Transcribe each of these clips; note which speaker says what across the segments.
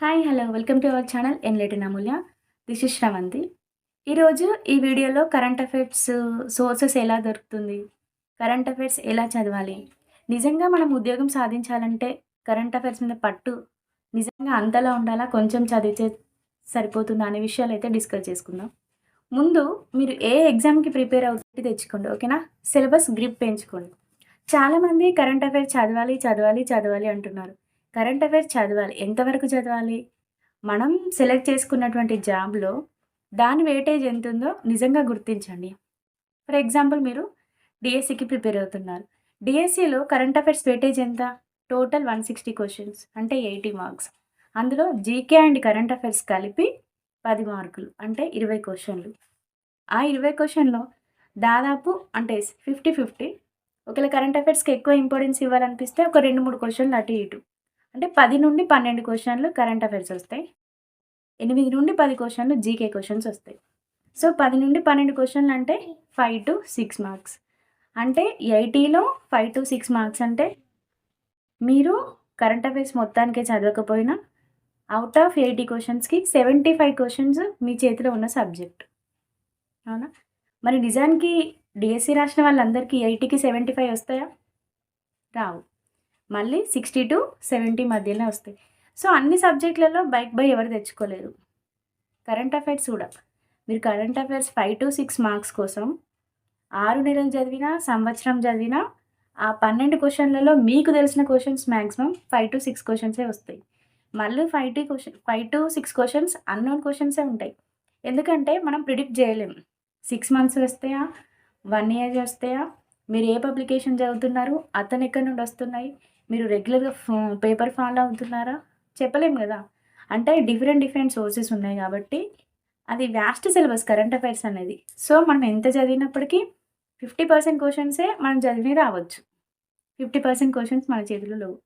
Speaker 1: Hi hello welcome to our channel ఎన్లేటిన్ Amulya this is Sravanthi ఈరోజు ఈ వీడియోలో కరెంట్ అఫైర్స్ సోర్సెస్ ఎలా దొరుకుతుంది? కరెంట్ అఫైర్స్ ఎలా చదవాలి? నిజంగా మనం ఉద్యోగం సాధించాలంటే కరెంట్ అఫైర్స్ మీద పట్టు నిజంగా అంతలా ఉండాలా? కొంచెం చదివితే సరిపోతుందా? అనే విషయాలు అయితే డిస్కస్ చేసుకుందాం. ముందు మీరు ఏ ఎగ్జామ్కి ప్రిపేర్ అవుతుంది తెచ్చుకోండి ఓకేనా సిలబస్ గ్రిప్ పెంచుకోండి. చాలామంది కరెంట్ అఫైర్స్ చదవాలి చదవాలి చదవాలి అంటున్నారు. కరెంట్ అఫైర్ చదవాలి. ఎంతవరకు చదవాలి? మనం సెలెక్ట్ చేసుకున్నటువంటి జాబ్లో దాని వెయిటేజ్ ఎంత ఉందో నిజంగా గుర్తించండి. ఫర్ ఎగ్జాంపుల్ మీరు డిఎస్సికి ప్రిపేర్ అవుతున్నారు. డిఎస్సిలో కరెంట్ అఫైర్స్ వెయిటేజ్ ఎంత? టోటల్ వన్ సిక్స్టీ క్వశ్చన్స్ అంటే ఎయిటీ మార్క్స్. అందులో జీకే అండ్ కరెంట్ అఫైర్స్ కలిపి పది మార్కులు అంటే ఇరవై క్వశ్చన్లు. ఆ ఇరవై క్వశ్చన్లో దాదాపు అంటే ఫిఫ్టీ ఫిఫ్టీ ఒకవేళ కరెంట్ అఫైర్స్కి ఎక్కువ ఇంపార్టెన్స్ ఇవ్వాలనిపిస్తే ఒక రెండు మూడు క్వశ్చన్లు అటు ఇటు. అంటే పది నుండి పన్నెండు క్వశ్చన్లు కరెంట్ అఫైర్స్ వస్తాయి. ఎనిమిది నుండి పది క్వశ్చన్లు జీకే క్వశ్చన్స్ వస్తాయి. సో పది నుండి పన్నెండు క్వశ్చన్లు అంటే ఫైవ్ టు సిక్స్ మార్క్స్. అంటే ఎయిటీలో ఫైవ్ టు సిక్స్ మార్క్స్ అంటే మీరు కరెంట్ అఫైర్స్ మొత్తానికే చదవకపోయినా అవుట్ ఆఫ్ ఎయిటీ క్వశ్చన్స్కి సెవెంటీ ఫైవ్ క్వశ్చన్స్ మీ చేతిలో ఉన్న సబ్జెక్ట్. అవునా? మరి నిజానికి డిఎస్సి రాసిన వాళ్ళందరికీ ఎయిటీకి సెవెంటీ ఫైవ్ వస్తాయా? రావు. మళ్ళీ సిక్స్టీ టు సెవెంటీ మధ్యలో వస్తాయి. సో అన్ని సబ్జెక్టులలో బైక్ బై ఎవరు తెచ్చుకోలేరు. కరెంట్ అఫైర్స్ కూడా. మీరు current affairs five to six marks కోసం ఆరు నెలలు చదివినా సంవత్సరం చదివినా ఆ పన్నెండు క్వశ్చన్లలో మీకు తెలిసిన questions maximum five to six క్వశ్చన్సే వస్తాయి. మళ్ళీ five to question five to six questions unknown క్వశ్చన్సే ఉంటాయి. ఎందుకంటే మనం ప్రిడిక్ట్ చేయలేం. సిక్స్ మంత్స్ వస్తాయా? వన్ ఇయర్ వస్తాయా? మీరు ఏ పబ్లికేషన్ చదువుతున్నారు? అతను ఎక్కడి నుండి వస్తున్నాయి? మీరు రెగ్యులర్గా పేపర్ ఫాలో అవుతున్నారా? చెప్పలేము కదా. అంటే డిఫరెంట్ డిఫరెంట్ సోర్సెస్ ఉన్నాయి కాబట్టి అది వ్యాస్ట్ సిలబస్ కరెంట్ అఫైర్స్ అనేది. సో మనం ఎంత చదివినప్పటికీ ఫిఫ్టీ పర్సెంట్ క్వశ్చన్సే మనం చదివి రావచ్చు. ఫిఫ్టీ పర్సెంట్ క్వశ్చన్స్ మన చేతిలో లేవు.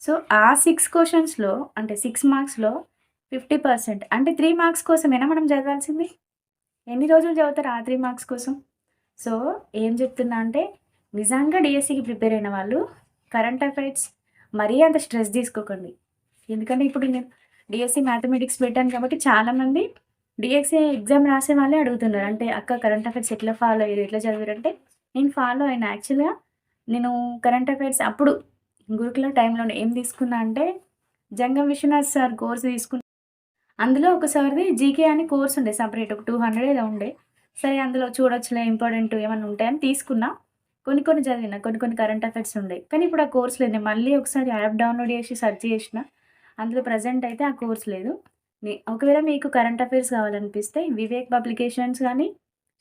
Speaker 1: సో ఆ సిక్స్ క్వశ్చన్స్లో అంటే సిక్స్ మార్క్స్లో ఫిఫ్టీ పర్సెంట్ అంటే త్రీ మార్క్స్ కోసమేనా మనం చదవాల్సింది? ఎన్ని రోజులు చదువుతారు ఆ త్రీ మార్క్స్ కోసం? సో ఏం చెప్తున్నా అంటే నిజంగా డిఎస్సికి ప్రిపేర్ అయిన వాళ్ళు కరెంట్ అఫైర్స్ మరీ అంత స్ట్రెస్ తీసుకోకండి. ఎందుకంటే ఇప్పుడు నేను డిఎస్సి మ్యాథమెటిక్స్ పెట్టాను కాబట్టి చాలామంది డిఎస్సి ఎగ్జామ్ రాసే వాళ్ళే అడుగుతున్నారు. అంటే అక్క కరెంట్ అఫైర్స్ ఎట్లా ఫాలో అయ్యారు? ఎట్లా చదివారంటే నేను ఫాలో అయినా యాక్చువల్గా నేను కరెంట్ అఫైర్స్ అప్పుడు గురుకుల టైంలో ఏం తీసుకున్నా అంటే జంగం విశ్వనాథ్ సార్ కోర్స్ తీసుకున్నా. అందులో ఒకసారిది జీకే అని కోర్స్ ఉండే సపరేట్ ఒక టూ హండ్రెడ్ ఏదో ఉండే. సరే అందులో చూడొచ్చులే ఇంపార్టెంట్ ఏమైనా ఉంటాయని తీసుకున్నా. కొన్ని కొన్ని చదివిన కొన్ని కొన్ని కరెంట్ అఫైర్స్ ఉండే కానీ ఇప్పుడు ఆ కోర్స్ లేదు. నేను మళ్ళీ ఒకసారి యాప్ డౌన్లోడ్ చేసి సెర్చ్ చేసిన. అందులో ప్రజెంట్ అయితే ఆ కోర్స్ లేదు. ఒకవేళ మీకు కరెంట్ అఫైర్స్ కావాలనిపిస్తే వివేక్ పబ్లికేషన్స్ కానీ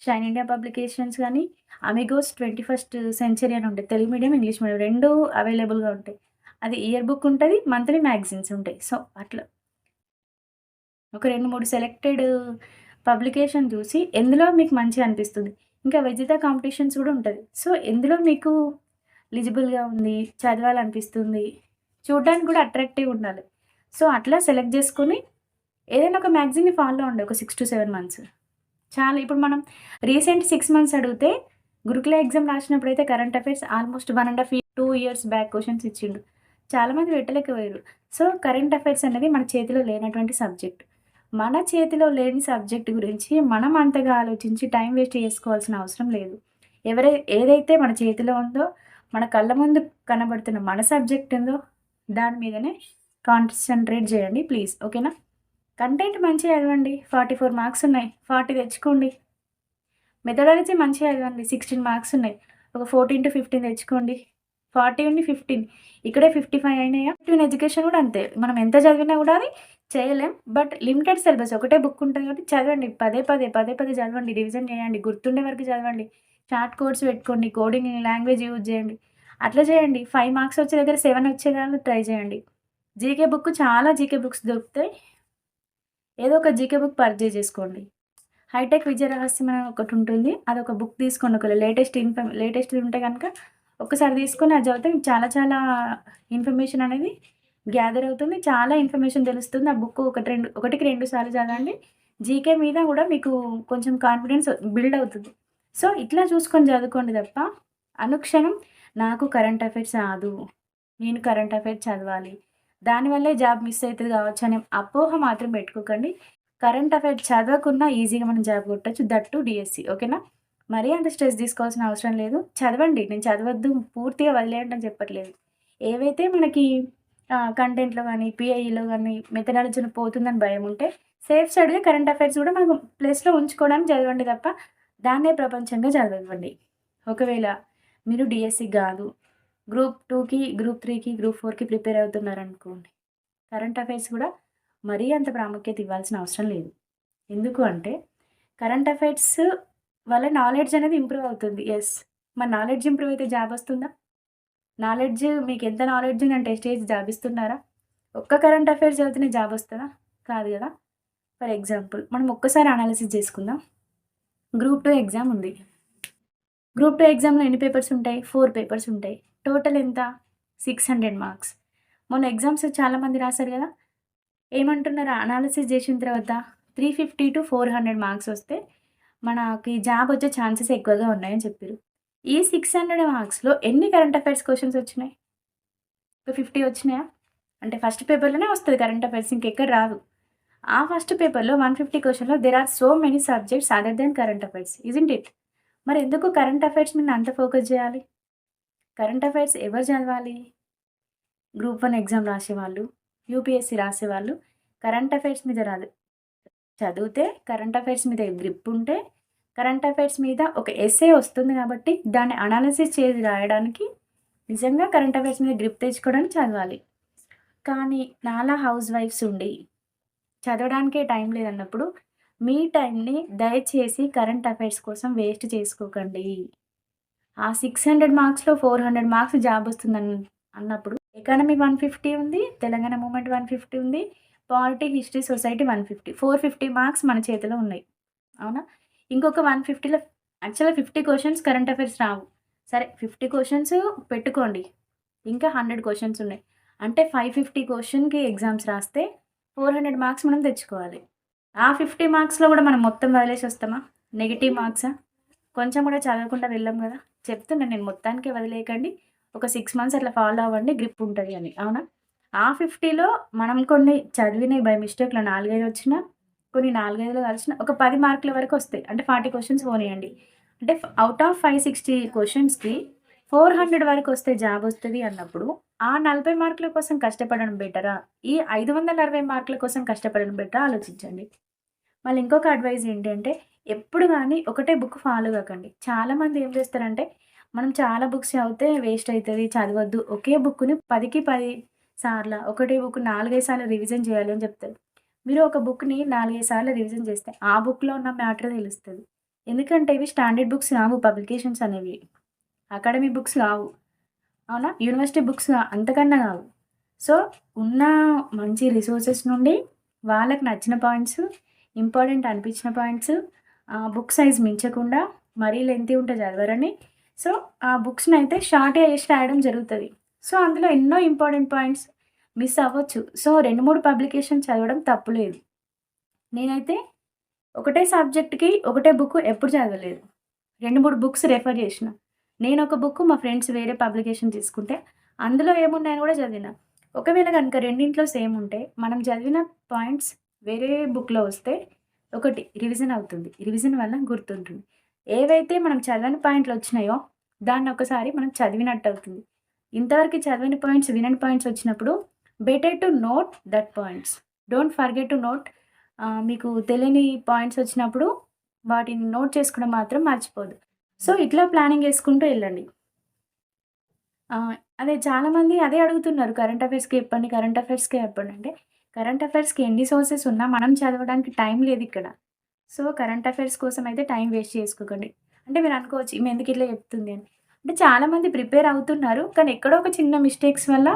Speaker 1: షైన్ ఇండియా పబ్లికేషన్స్ కానీ అమిగోస్ ట్వంటీ ఫస్ట్ సెంచరీ అని ఉంటాయి. తెలుగు మీడియం ఇంగ్లీష్ మీడియం రెండు అవైలబుల్గా ఉంటాయి. అది ఇయర్ బుక్ ఉంటుంది మంత్లీ మ్యాగజైన్స్ ఉంటాయి. సో అట్లా. ఒక రెండు మూడు సెలెక్టెడ్ పబ్లికేషన్ చూసి ఎందులో మీకు మంచిగా అనిపిస్తుంది? ఇంకా విజిత కాంపిటీషన్స్ కూడా ఉంటుంది. సో ఎందులో మీకు ఎలిజిబుల్గా ఉంది చదవాలనిపిస్తుంది చూడడానికి కూడా అట్రాక్టివ్ ఉండాలి. సో అట్లా సెలెక్ట్ చేసుకొని ఏదైనా ఒక మ్యాగజైన్ని ఫాలో ఉండే ఒక సిక్స్ టు సెవెన్ మంత్స్. చాలా ఇప్పుడు మనం రీసెంట్ సిక్స్ మంత్స్ అడిగితే గురుకుల ఎగ్జామ్ రాసినప్పుడు అయితే current affairs almost one and half two years back questions ఇచ్చిండు. చాలామంది పెట్టలేకపోయారు. సో కరెంట్ అఫైర్స్ అనేది మన చేతిలో లేనటువంటి సబ్జెక్ట్. మన చేతిలో లేని సబ్జెక్ట్ గురించి మనం అంతగా ఆలోచించి టైం వేస్ట్ చేసుకోవాల్సిన అవసరం లేదు. ఎవరై ఏదైతే మన చేతిలో ఉందో మన కళ్ళ ముందు కనబడుతున్న మన సబ్జెక్ట్ ఉందో దాని మీదనే కాన్సన్ట్రేట్ చేయండి ప్లీజ్ ఓకేనా? కంటెంట్ మంచిగా చదవండి ఫార్టీ ఫోర్ మార్క్స్ ఉన్నాయి ఫార్టీ తెచ్చుకోండి. మెథడాలజీ మంచిగా చదవండి సిక్స్టీన్ మార్క్స్ ఉన్నాయి ఒక ఫోర్టీన్ టు ఫిఫ్టీన్ తెచ్చుకోండి. ఫార్టీ ఉండి ఫిఫ్టీన్. ఇక్కడే ఫిఫ్టీ ఫైవ్ అయినాయా? ఫిఫ్టీన్ ఎడ్యుకేషన్ కూడా అంతే. మనం ఎంత చదివినా కూడా అది చేయలేం. బట్ లిమిటెడ్ సిలబస్ ఒకటే బుక్ ఉంటుంది కాబట్టి చదవండి. పదే పదే పదే పదే చదవండి. రివిజన్ చేయండి. గుర్తుండే వరకు చదవండి. షార్ట్ కోర్స్ పెట్టుకోండి. కోడింగ్ లాంగ్వేజ్ యూజ్ చేయండి. అట్లా చేయండి. ఫైవ్ మార్క్స్ వచ్చే దగ్గర సెవెన్ వచ్చేదాన్ని ట్రై చేయండి. జీకే బుక్ చాలా జీకే బుక్స్ దొరుకుతాయి. ఏదో ఒక జీకే బుక్ పర్చేజ్ చేసుకోండి. హైటెక్ విజయ రహస్యం అని ఒకటి ఉంటుంది. అది ఒక బుక్ తీసుకోండి. ఒకవేళ లేటెస్ట్ ఇన్ఫర్మే లేటెస్ట్ ఉంటే కనుక ఒకసారి తీసుకొని అది చదివితే మీకు చాలా చాలా ఇన్ఫర్మేషన్ అనేది గ్యాదర్ అవుతుంది. చాలా ఇన్ఫర్మేషన్ తెలుస్తుంది. ఆ బుక్ ఒకటి రెండు ఒకటికి రెండు సార్లు చదవండి. జీకే మీద కూడా మీకు కొంచెం కాన్ఫిడెన్స్ బిల్డ్ అవుతుంది. సో ఇట్లా చూసుకొని చదువుకోండి తప్ప అనుక్షణం నాకు కరెంట్ అఫైర్స్ రాదు. నేను కరెంట్ అఫైర్స్ చదవాలి. దానివల్లే జాబ్ మిస్ అవుతుంది కావచ్చు అనే అపోహ మాత్రం పెట్టుకోకండి. కరెంట్ అఫైర్స్ చదవకున్నా ఈజీగా మనం జాబ్ కొట్టచ్చు. దట్ టు డిఎస్సి ఓకేనా? మరీ అంత స్ట్రెస్ తీసుకోవాల్సిన అవసరం లేదు. చదవండి. నేను చదవద్దు. పూర్తిగా వదిలేయండి అని చెప్పట్లేదు. ఏవైతే మనకి కంటెంట్లో కానీ పిఐఈలో కానీ మెథడాలజీలో పోతుందని భయం ఉంటే సేఫ్ సైడ్గా కరెంట్ అఫైర్స్ కూడా మనకు ప్లేస్లో ఉంచుకోవడానికి చదవండి తప్ప దాన్నే ప్రపంచంగా చదవండి ఒకవేళ మీరు డిఎస్సి కాదు గ్రూప్ టూకి గ్రూప్ త్రీకి గ్రూప్ ఫోర్కి ప్రిపేర్ అవుతున్నారు అనుకోండి కరెంట్ అఫైర్స్ కూడా మరీ అంత ప్రాముఖ్యత ఇవ్వాల్సిన అవసరం లేదు. ఎందుకు అంటే కరెంట్ అఫైర్స్ వల్ల నాలెడ్జ్ అనేది ఇంప్రూవ్ అవుతుంది. ఎస్ మన నాలెడ్జ్ ఇంప్రూవ్ అయితే జాబ్ వస్తుందా? నాలెడ్జ్ మీకు ఎంత నాలెడ్జ్ ఉంది టెస్ట్ చేసి జాబ్ ఇస్తున్నారా? ఒక్క కరెంట్ అఫైర్స్ చదివితేనే జాబ్ వస్తుందా? కాదు కదా. ఫర్ ఎగ్జాంపుల్ మనం ఒక్కసారి అనాలిసిస్ చేసుకుందాం. గ్రూప్ టూ ఎగ్జామ్ ఉంది. గ్రూప్ టూ ఎగ్జామ్లో ఎన్ని పేపర్స్ ఉంటాయి? ఫోర్ పేపర్స్ ఉంటాయి. టోటల్ ఎంత? సిక్స్ హండ్రెడ్ మార్క్స్ మొన్న ఎగ్జామ్స్ చాలామంది రాశారు కదా. ఏమంటున్నారు? అనాలిసిస్ చేసిన తర్వాత three fifty to four hundred marks వస్తే మనకి జాబ్ వచ్చే ఛాన్సెస్ ఎక్కువగా ఉన్నాయని చెప్పారు. ఈ సిక్స్ హండ్రెడ్ మార్క్స్లో ఎన్ని కరెంట్ అఫైర్స్ క్వశ్చన్స్ వచ్చినాయి? ఒక ఫిఫ్టీ వచ్చినాయా? అంటే ఫస్ట్ పేపర్లోనే వస్తుంది కరెంట్ అఫైర్స్ ఇంకెక్కడ రాదు. ఆ ఫస్ట్ పేపర్లో వన్ ఫిఫ్టీ క్వశ్చన్లో there are so many subjects other than current affairs isn't it మరి ఎందుకు కరెంట్ అఫైర్స్ మీద అంత ఫోకస్ చేయాలి? కరెంట్ అఫైర్స్ ఎవరు చదవాలి? గ్రూప్ వన్ ఎగ్జామ్ రాసేవాళ్ళు? యూపీఎస్సీ రాసేవాళ్ళు? కరెంట్ అఫైర్స్ మీద రాదు. చదివితే కరెంట్ అఫైర్స్ మీద గ్రిప్ ఉంటే కరెంట్ అఫైర్స్ మీద ఒక ఎస్ఏ వస్తుంది కాబట్టి దాన్ని అనాలిసిస్ చేసి రాయడానికి నిజంగా కరెంట్ అఫైర్స్ మీద గ్రిప్ తెచ్చుకోవడానికి చదవాలి. కానీ నాలా హౌస్ వైఫ్స్ ఉండి చదవడానికే టైం లేదన్నప్పుడు మీ టైంని దయచేసి కరెంట్ అఫైర్స్ కోసం వేస్ట్ చేసుకోకండి. ఆ సిక్స్ హండ్రెడ్ మార్క్స్లో ఫోర్ హండ్రెడ్ మార్క్స్ జాబ్ వస్తుందని అన్నప్పుడు ఎకానమీ వన్ ఫిఫ్టీ ఉంది తెలంగాణ మూమెంట్ వన్ ఫిఫ్టీ ఉంది polity history society one fifty four fifty marks మన చేతిలో ఉన్నాయి. అవునా? ఇంకొక వన్ ఫిఫ్టీలో యాక్చువల్గా ఫిఫ్టీ క్వశ్చన్స్ కరెంట్ అఫైర్స్ రావు. సరే ఫిఫ్టీ క్వశ్చన్స్ పెట్టుకోండి. ఇంకా హండ్రెడ్ క్వశ్చన్స్ ఉన్నాయి. అంటే ఫైవ్ ఫిఫ్టీ క్వశ్చన్కి ఎగ్జామ్స్ రాస్తే ఫోర్ హండ్రెడ్ మార్క్స్ మనం తెచ్చుకోవాలి. ఆ ఫిఫ్టీ మార్క్స్లో కూడా మనం మొత్తం వదిలేసి వస్తామా? నెగిటివ్ మార్క్సా కొంచెం కూడా చదవకుండా వెళ్ళాం కదా? చెప్తున్నాను నేను మొత్తానికి వదిలేయకండి. ఒక సిక్స్ మంత్స్ అట్లా ఫాలో అవ్వండి గ్రిప్ ఉంటుంది అని. అవునా? ఆ ఫిఫ్టీలో మనం కొన్ని చదివినవి బై మిస్టేక్లో నాలుగైదు వచ్చిన కొన్ని నాలుగైదులో కలిసిన ఒక పది మార్కుల వరకు వస్తాయి. అంటే ఫార్టీ క్వశ్చన్స్ పోనీయండి. అంటే అవుట్ ఆఫ్ ఫైవ్ సిక్స్టీ క్వశ్చన్స్కి ఫోర్ హండ్రెడ్ వరకు వస్తే జాబ్ వస్తుంది అన్నప్పుడు ఆ నలభై మార్కుల కోసం కష్టపడడం బెటరా? ఈ ఐదు వందల అరవై మార్కుల కోసం కష్టపడడం బెటరా? ఆలోచించండి. మళ్ళీ ఇంకొక అడ్వైజ్ ఏంటంటే ఎప్పుడు కానీ ఒకటే బుక్ ఫాలో కాకండి. చాలామంది ఏం చేస్తారంటే మనం చాలా బుక్స్ చదివితే వేస్ట్ అవుతుంది చదవద్దు. ఒకే బుక్ని పదికి పది సార్లు ఒకటే బుక్ నాలుగైదు సార్లు రివిజన్ చేయాలి అని చెప్తారు. మీరు ఒక బుక్ని నాలుగైదు సార్లు రివిజన్ చేస్తే ఆ బుక్లో ఉన్న మ్యాటర్ తెలుస్తుంది. ఎందుకంటే ఇవి స్టాండర్డ్ బుక్స్ కావు పబ్లికేషన్స్ అనేవి. అకాడమీ బుక్స్ కావు. అవునా? యూనివర్సిటీ బుక్స్ అంతకన్నా కావు. సో ఉన్న మంచి రిసోర్సెస్ నుండి వాళ్ళకి నచ్చిన పాయింట్స్ ఇంపార్టెంట్ అనిపించిన పాయింట్స్ బుక్ సైజ్ మించకుండా మరీ లెంతీ ఉంటే చదవరని. సో ఆ బుక్స్ని అయితే షార్ట్ చేసి రాయడం జరుగుతుంది. సో అందులో ఎన్నో ఇంపార్టెంట్ పాయింట్స్ మిస్ అవ్వచ్చు. సో రెండు మూడు పబ్లికేషన్ చదవడం తప్పులేదు. నేనైతే ఒకటే సబ్జెక్ట్కి ఒకటే బుక్ ఎప్పుడు చదవలేదు. రెండు మూడు బుక్స్ రెఫర్ చేసిన. నేను ఒక బుక్ మా ఫ్రెండ్స్ వేరే పబ్లికేషన్ తీసుకుంటే అందులో ఏమున్నాయని కూడా చదివిన. ఒకవేళ కనుక రెండింట్లో సేమ్ ఉంటే మనం చదివిన పాయింట్స్ వేరే బుక్లో వస్తే ఒకటి రివిజన్ అవుతుంది. రివిజన్ వల్ల గుర్తుంటుంది. ఏవైతే మనం చదవని పాయింట్లు వచ్చినాయో దాన్ని ఒకసారి మనం చదివినట్టు అవుతుంది. ఇంతవరకు చదివిన పాయింట్స్ వినని పాయింట్స్ వచ్చినప్పుడు better to note that points don't forget to note మీకు తెలియని పాయింట్స్ వచ్చినప్పుడు వాటిని నోట్ చేసుకోవడం మాత్రం మర్చిపోదు. సో ఇట్లా ప్లానింగ్ చేసుకుంటూ వెళ్ళండి. అదే చాలామంది అదే అడుగుతున్నారు కరెంట్ అఫైర్స్కి చెప్పండి కరెంట్ అఫైర్స్కి చెప్పండి అంటే కరెంట్ అఫైర్స్కి ఎన్ని సోర్సెస్ ఉన్నా మనం చదవడానికి టైం లేదు ఇక్కడ. సో కరెంట్ అఫైర్స్ కోసం అయితే టైం వేస్ట్ చేసుకోకండి. అంటే మీరు అనుకోవచ్చు ఈమె ఎందుకు ఇట్లా చెప్తుంది? అని. అంటే చాలామంది ప్రిపేర్ అవుతున్నారు కానీ ఎక్కడో ఒక చిన్న మిస్టేక్స్ వల్ల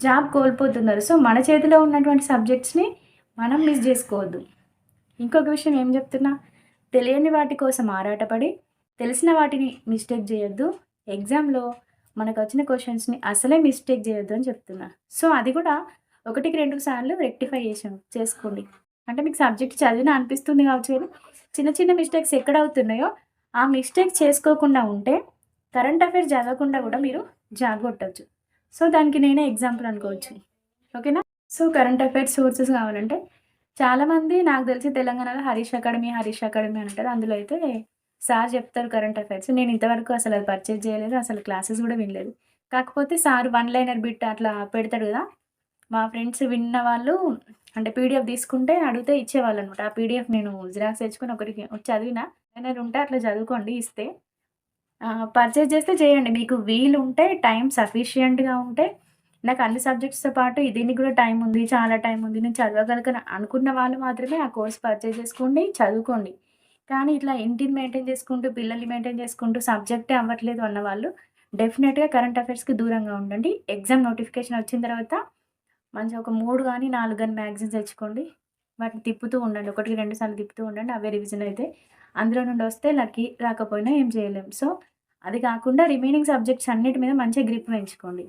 Speaker 1: జాబ్ కోల్పోతున్నారు. సో మన చేతిలో ఉన్నటువంటి సబ్జెక్ట్స్ని మనం మిస్ చేసుకోవద్దు. ఇంకొక విషయం ఏం చెప్తున్నా? తెలియని వాటి కోసం ఆరాటపడి తెలిసిన వాటిని మిస్టేక్ చేయొద్దు. ఎగ్జామ్లో మనకు వచ్చిన క్వశ్చన్స్ని అసలే మిస్టేక్ చేయొద్దు అని చెప్తున్నా. సో అది కూడా ఒకటికి రెండు సార్లు రెక్టిఫై చేసాం చేసుకోండి. అంటే మీకు సబ్జెక్ట్ చదివిన అనిపిస్తుంది కావచ్చు కానీ చిన్న చిన్న మిస్టేక్స్ ఎక్కడ అవుతున్నాయో ఆ మిస్టేక్ చేసుకోకుండా ఉంటే కరెంట్ అఫైర్స్ చదవకుండా కూడా మీరు జాబ్ కొట్టచ్చు సో దానికి నేనే ఎగ్జాంపుల్ అనుకోవచ్చు. ఓకేనా? సో కరెంట్ అఫైర్స్ సోర్సెస్ కావాలంటే చాలామంది నాకు తెలిసి తెలంగాణలో హరీష్ అకాడమీ హరీష్ అకాడమీ అని అంటారు. అందులో అయితే సార్ చెప్తారు కరెంట్ అఫైర్స్. నేను ఇంతవరకు అసలు అది పర్చేజ్ చేయలేదు. అసలు క్లాసెస్ కూడా వినలేదు. కాకపోతే సార్ వన్ లైనర్ బిట్ అట్లా పెడతాడు కదా మా ఫ్రెండ్స్ విన్న వాళ్ళు అంటే పీడిఎఫ్ తీసుకుంటే అడిగితే ఇచ్చేవాళ్ళు అనమాట ఆ పీడిఎఫ్ నేను జిరాక్స్ తెచ్చుకొని ఒకరికి చదివిన లైనర్ ఉంటే అట్లా చదువుకోండి ఇస్తే పర్చేజ్ చేస్తే చేయండి. మీకు వీలు ఉంటే టైం సఫిషియెంట్గా ఉంటే నాకు అన్ని సబ్జెక్ట్స్తో పాటు దీనికి కూడా టైం ఉంది చాలా టైం ఉంది నేను చదవగలను అనుకున్న వాళ్ళు మాత్రమే ఆ కోర్స్ పర్చేజ్ చేసుకోండి చదువుకోండి. కానీ ఇట్లా ఇంటిని మెయింటైన్ చేసుకుంటూ పిల్లల్ని మెయింటైన్ చేసుకుంటూ సబ్జెక్టే అవ్వట్లేదు అన్న వాళ్ళు డెఫినెట్గా కరెంట్ అఫైర్స్కి దూరంగా ఉండండి. ఎగ్జామ్ నోటిఫికేషన్ వచ్చిన తర్వాత మంచిగా ఒక మూడు కానీ నాలుగు కానీ మ్యాగజైన్స్ తెచ్చుకోండి. వాటిని తిప్పుతూ ఉండండి. ఒకటికి రెండు సార్లు తిప్పుతూ ఉండండి. అవే రివిజన్ అయితే అందులో నుండి వస్తే లక్కీ రాకపోయినా ఏం చేయలేం. సో అది కాకుండా రిమైనింగ్ సబ్జెక్ట్స్ అన్నిటి మీద మంచిగా గ్రిప్ పెంచుకోండి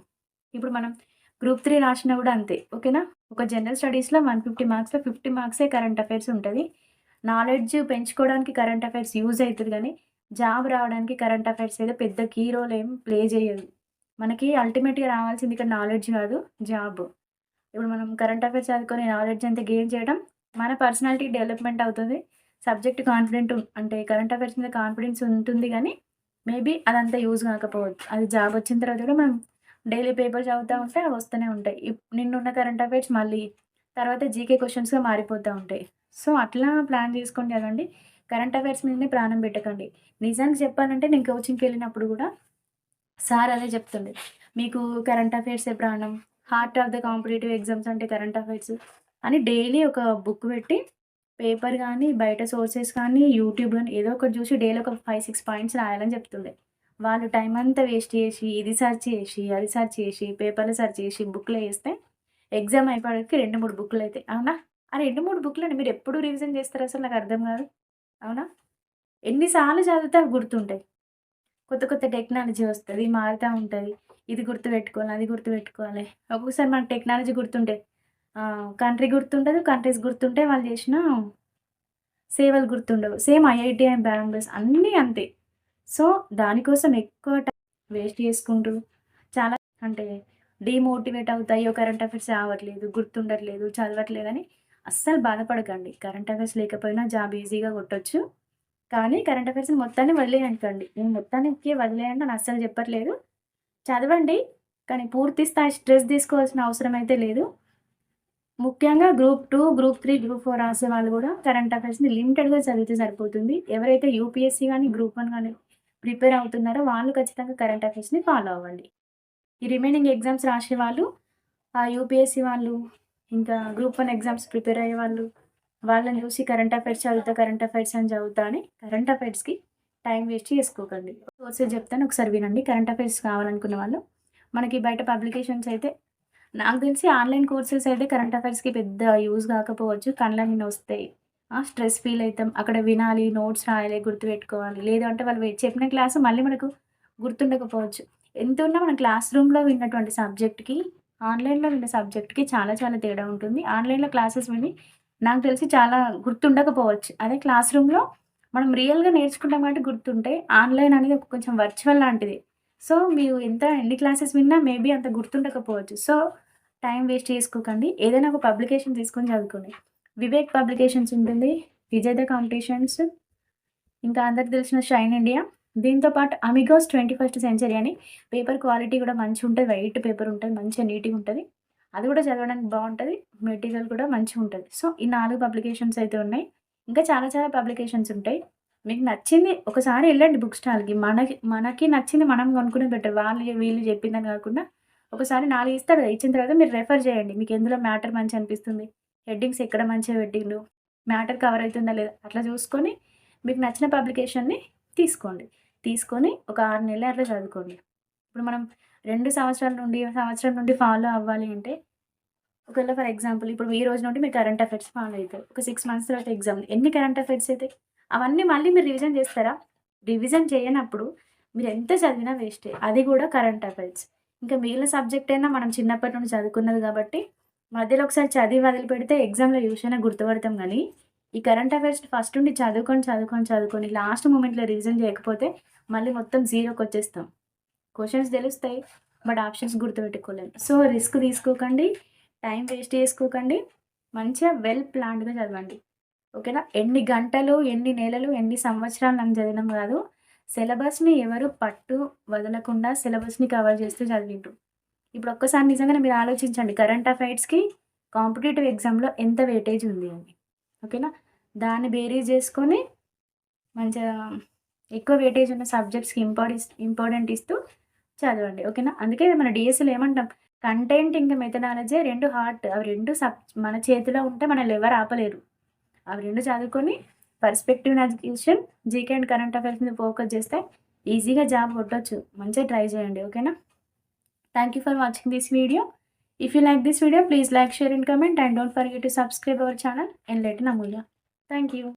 Speaker 1: ఇప్పుడు మనం గ్రూప్ త్రీ రాసినా కూడా అంతే ఓకేనా? ఒక జనరల్ స్టడీస్లో వన్ ఫిఫ్టీ మార్క్స్లో ఫిఫ్టీ మార్క్సే కరెంట్ అఫైర్స్ ఉంటుంది. నాలెడ్జ్ పెంచుకోవడానికి కరెంట్ అఫైర్స్ యూజ్ అవుతుంది కానీ జాబ్ రావడానికి కరెంట్ అఫైర్స్ అయితే పెద్ద కీ రోల్ ఏం ప్లే చేయదు. మనకి అల్టిమేట్గా రావాల్సింది ఇక్కడ నాలెడ్జ్ కాదు జాబ్ ఇప్పుడు మనం కరెంట్ అఫైర్స్ చదువుకొని నాలెడ్జ్ అంతా గెయిన్ చేయడం మన పర్సనాలిటీ డెవలప్మెంట్ అవుతుంది. సబ్జెక్ట్ కాన్ఫిడెంట్ అంటే కరెంట్ అఫైర్స్ మీద కాన్ఫిడెన్స్ ఉంటుంది కానీ మేబీ అదంతా యూజ్ కాకపోవచ్చు. అది జాబ్ వచ్చిన తర్వాత కూడా మనం డైలీ పేపర్ చదువుతూ ఉంటే అవి వస్తూనే ఉంటాయి. నిన్నున్న కరెంట్ అఫైర్స్ మళ్ళీ తర్వాత జీకే క్వశ్చన్స్గా మారిపోతూ ఉంటాయి. సో అట్లా ప్లాన్ చేసుకొని చదవండి కరెంట్ అఫైర్స్ మీదనే ప్రాణం పెట్టకండి. నిజానికి చెప్పాలంటే నేను కోచింగ్కి వెళ్ళినప్పుడు కూడా సార్ అదే చెప్తుండే. మీకు కరెంట్ అఫైర్సే ప్రాణం? Heart of the competitive exams అంటే కరెంట్ అఫైర్స్ అని డైలీ ఒక బుక్ పెట్టి పేపర్ కానీ బయట సోర్సెస్ కానీ యూట్యూబ్ కానీ ఏదో ఒకటి చూసి డైలీ ఒక ఫైవ్ సిక్స్ పాయింట్స్ రాయాలని చెప్తుండే. వాళ్ళు టైం అంతా వేస్ట్ చేసి ఇది సెర్చ్ చేసి అది సెర్చ్ చేసి పేపర్లు సెర్చ్ చేసి బుక్లు వేస్తే ఎగ్జామ్ అయిపోయేకి రెండు మూడు బుక్లు అయితే అవునా? ఆ రెండు మూడు బుక్లను మీరు ఎప్పుడు రివిజన్ చేస్తారు అసలు? నాకు అర్థం కాదు. అవునా? ఎన్నిసార్లు చదివితే అవి గుర్తుంటాయి కొత్త కొత్త టెక్నాలజీ వస్తుంది మారుతూ ఉంటుంది. ఇది గుర్తుపెట్టుకోవాలి అది గుర్తుపెట్టుకోవాలి. ఒక్కొక్కసారి మనకు టెక్నాలజీ గుర్తుంటే కంట్రీ గుర్తుండదు కంట్రీస్ గుర్తుంటే వాళ్ళు చేసిన సేవలు గుర్తుండవు. సేమ్ ఐఐటి అండ్ బెంగళూరు అన్నీ అంతే. సో దానికోసం ఎక్కువ టైం వేస్ట్ చేసుకుంటూ చాలా అంటే డిమోటివేట్ అవుతాయో. కరెంట్ అఫైర్స్ రావట్లేదు గుర్తుండట్లేదు చదవట్లేదని అస్సలు బాధపడకండి. కరెంట్ అఫైర్స్ లేకపోయినా జాబ్ ఈజీగా కొట్టచ్చు. కానీ కరెంట్ అఫైర్స్ని మొత్తాన్ని వదిలేయనుకోండి. నేను మొత్తానికి వదిలేయండి అని అస్సలు చెప్పట్లేదు. చదవండి కానీ పూర్తి స్థాయి స్ట్రెస్ తీసుకోవాల్సిన అవసరం అయితే లేదు. ముఖ్యంగా group two group three group four రాసే వాళ్ళు కూడా కరెంట్ అఫైర్స్ని లిమిటెడ్గా చదివితే సరిపోతుంది. ఎవరైతే యూపీఎస్సీ కానీ గ్రూప్ వన్ కానీ ప్రిపేర్ అవుతున్నారో వాళ్ళు ఖచ్చితంగా కరెంట్ అఫైర్స్ని ఫాలో అవ్వండి. ఈ రిమైనింగ్ ఎగ్జామ్స్ రాసే వాళ్ళు ఆ యూపీఎస్సీ వాళ్ళు ఇంకా గ్రూప్ వన్ ఎగ్జామ్స్ ప్రిపేర్ అయ్యే వాళ్ళు వాళ్ళని చూసి కరెంట్ అఫైర్స్ చదువుతా కరెంట్ అఫైర్స్ అని చదువుతా అని కరెంట్ అఫైర్స్కి టైం వేస్ట్ చేసుకోకండి. కోర్సెస్ చెప్తాను ఒకసారి వినండి. కరెంట్ అఫైర్స్ కావాలనుకున్న వాళ్ళు మనకి బయట పబ్లికేషన్స్ అయితే నాకు తెలిసి ఆన్లైన్ కోర్సెస్ అయితే కరెంట్ అఫైర్స్కి పెద్ద యూజ్ కాకపోవచ్చు. కళ్ళ నేను వస్తాయి స్ట్రెస్ ఫీల్ అవుతాం. అక్కడ వినాలి నోట్స్ రాయాలి గుర్తుపెట్టుకోవాలి. లేదంటే వాళ్ళు చెప్పిన క్లాసు మళ్ళీ మనకు గుర్తుండకపోవచ్చు. ఎంత ఉన్నా మన క్లాస్ రూమ్లో విన్నటువంటి సబ్జెక్ట్కి ఆన్లైన్లో విన్న సబ్జెక్ట్కి చాలా చాలా తేడా ఉంటుంది. ఆన్లైన్లో క్లాసెస్ విని నాకు తెలిసి చాలా గుర్తుండకపోవచ్చు. అదే క్లాస్ రూమ్లో మనం రియల్గా నేర్చుకుంటాం కాబట్టి గుర్తుంటే ఆన్లైన్ అనేది కొంచెం వర్చువల్ లాంటిది. సో మీరు ఎంత ఎన్ని క్లాసెస్ విన్నా మేబీ అంత గుర్తుండకపోవచ్చు. సో టైం వేస్ట్ చేసుకోకండి. ఏదైనా ఒక పబ్లికేషన్ తీసుకొని చదువుకోండి. వివేక్ పబ్లికేషన్స్ ఉంటుంది విజేత కాంపిటీషన్స్ ఇంకా అందరికి తెలిసిన షైన్ ఇండియా. దీంతో పాటు అమిగోస్ ట్వంటీ ఫస్ట్ సెంచరీ అని పేపర్ క్వాలిటీ కూడా మంచిగా ఉంటుంది వైట్ పేపర్ ఉంటుంది మంచిగా నీట్గా ఉంటుంది. అది కూడా చదవడానికి బాగుంటుంది మెటీరియల్ కూడా మంచిగా ఉంటుంది. సో ఈ నాలుగు పబ్లికేషన్స్ అయితే ఉన్నాయి. ఇంకా చాలా చాలా పబ్లికేషన్స్ ఉంటాయి. మీకు నచ్చింది ఒకసారి వెళ్ళండి బుక్ స్టాల్కి. మనకి మనకి నచ్చింది మనం కొనుక్కునే బెటర్. వాళ్ళు వీళ్ళు చెప్పిందని కాకుండా ఒకసారి నాలుగు ఇస్తాడు ఇచ్చిన తర్వాత మీరు రెఫర్ చేయండి. మీకు ఎందులో మ్యాటర్ మంచి అనిపిస్తుంది? హెడ్డింగ్స్ ఎక్కడ మంచిగా వెడ్డింగ్లు మ్యాటర్ కవర్ అవుతుందా లేదా? అట్లా చూసుకొని మీకు నచ్చిన పబ్లికేషన్ని తీసుకోండి. తీసుకొని ఒక ఆరు నెలలు అట్లా చదువుకోండి. ఇప్పుడు మనం రెండు సంవత్సరాల నుండి సంవత్సరం నుండి ఫాలో అవ్వాలి అంటే ఒకవేళ ఫర్ ఎగ్జాంపుల్ ఇప్పుడు ఈ రోజు నుండి మీరు కరెంట్ అఫైర్స్ ఫాలో అవుతాయి ఒక సిక్స్ మంత్స్ తర్వాత ఎగ్జామ్ ఎన్ని కరెంట్ అఫైర్స్ అయితే? అవన్నీ మళ్ళీ మీరు రివిజన్ చేస్తారా? రివిజన్ చేయనప్పుడు మీరు ఎంత చదివినా వేస్టే అది కూడా కరెంట్ అఫైర్స్ ఇంకా మిగిలిన సబ్జెక్ట్ అయినా మనం చిన్నప్పటి నుండి చదువుకున్నది కాబట్టి మధ్యలో ఒకసారి చదివి వదిలిపెడితే ఎగ్జామ్లో యూస్ అయినా గుర్తుపడతాం కానీ ఈ కరెంట్ అఫైర్స్ ఫస్ట్ నుండి చదువుకొని చదువుకొని చదువుకొని లాస్ట్ మూమెంట్లో రివిజన్ చేయకపోతే మళ్ళీ మొత్తం జీరోకి వచ్చేస్తాం. క్వశ్చన్స్ తెలుస్తాయి బట్ ఆప్షన్స్ గుర్తుపెట్టుకోలేము సో రిస్క్ తీసుకోకండి టైం వేస్ట్ చేసుకోకండి. మంచిగా వెల్ ప్లాన్డ్గా చదవండి. ఓకేనా? ఎన్ని గంటలు ఎన్ని నెలలు ఎన్ని సంవత్సరాలు నన్ను చదవడం కాదు. సిలబస్ని ఎవరు పట్టు వదలకుండా సిలబస్ని కవర్ చేస్తూ చదివిండ్రు. ఇప్పుడు ఒక్కసారి నిజంగానే మీరు ఆలోచించండి. కరెంట్ అఫైర్స్కి కాంపిటేటివ్ ఎగ్జామ్లో ఎంత వెయిటేజ్ ఉంది అని. ఓకేనా? దాన్ని బేరీ చేసుకొని మంచిగా ఎక్కువ వెయిటేజ్ ఉన్న సబ్జెక్ట్స్కి ఇంపార్టెన్స్ ఇంపార్టెంట్ ఇస్తూ చదవండి. ఓకేనా? అందుకే మన డిఎస్సీలో ఏమంటాం కంటెంట్ ఇంకా మెథడాలజీ రెండు హార్ట్ అవి రెండు సబ్ మన చేతిలో ఉంటే మనల్ని ఎవరు ఆపలేరు. అవి రెండు చదువుకొని perspective education GK and current affairs మీద ఫోకస్ చేస్తే ఈజీగా జాబ్ కొట్టచ్చు. మంచిగా ట్రై చేయండి ఓకేనా thank you for watching this video if you like this video please like share and comment and don't forget to subscribe our channel and let నమూల్య thank you